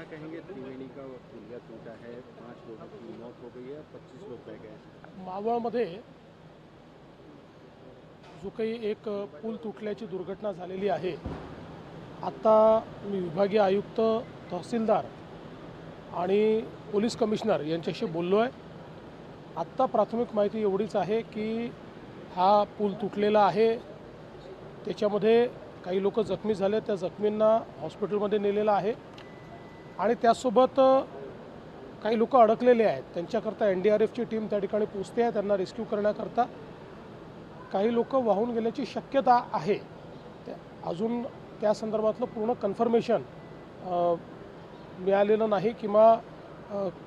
क्या कहेंगे त्रिवेणी का पुलिया टूटा है? पांच लोगों की मौत हो गई है पच्चीस लोग बह गए मावळमध्ये जो काही एक पूल तुटल्याची दुर्घटना झालेली आहे आत्ता मी विभागीय आयुक्त तहसीलदार आणि पोलीस कमिशनर यांच्याशी बोललो आहे आत्ता प्राथमिक माहिती एवढीच आहे की हा पूल तुटलेला आहे. त्याच्यामध्ये काही लोक जखमी झाले त्या जखमींना हॉस्पिटलमध्ये नेलेलं आहे. आणि त्यासोबत काही लोक अडकलेले आहेत. त्यांच्याकरता एन डी आर एफची टीम त्या ठिकाणी पोचते आहे त्यांना रेस्क्यू करण्याकरता. काही लोक वाहून गेल्याची शक्यता आहे. त्या अजून त्या संदर्भातलं पूर्ण कन्फर्मेशन मिळालेलं नाही किंवा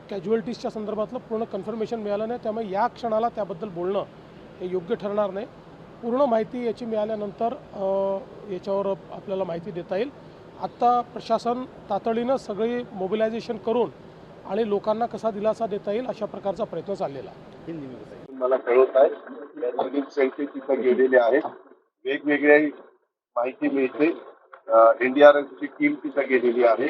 कॅज्युअल्टीजच्या संदर्भातलं पूर्ण कन्फर्मेशन मिळालं नाही. त्यामुळे या क्षणाला त्याबद्दल बोलणं हे योग्य ठरणार नाही. पूर्ण माहिती याची मिळाल्यानंतर याच्यावर आपल्याला माहिती देता येईल. आत्ता प्रशासन तातडीनं सगळी मोबिलायझेशन करून आणि लोकांना कसा दिलासा देता येईल अशा प्रकारचा प्रयत्न चाललेला मला कळवत आहे अनेक संख्ये तिथं गेलेले आहेत. वेगवेगळ्या माहिती मिळते. एनडीआरएफची टीम तिथं गेलेली आहे.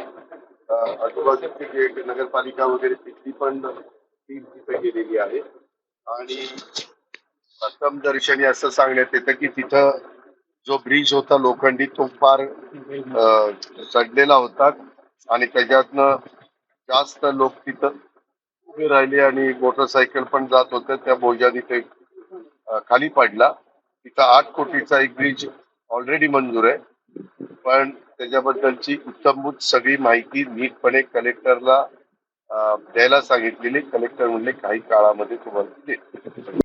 आजूबाजूचे जे नगरपालिका वगैरे तिथली पण टीम तिथं गेलेली आहे. आणि प्रथम दर्शनी असं सांगण्यात येतं की तिथं जो ब्रिज होता लोखंडी तो फार चढलेला होता. आणि त्याच्यातनं जास्त लोक तिथं उभे राहिले आणि मोटरसायकल पण जात होत्या त्या बोजाने ते खाली पडला. तिथं आठ कोटीचा एक ब्रिज ऑलरेडी मंजूर आहे. पण त्याच्याबद्दलची उत्तमभूत सगळी माहिती नीटपणे कलेक्टरला द्यायला सांगितलेली. कलेक्टर म्हणले काही काळामध्ये तुम्हाला देतो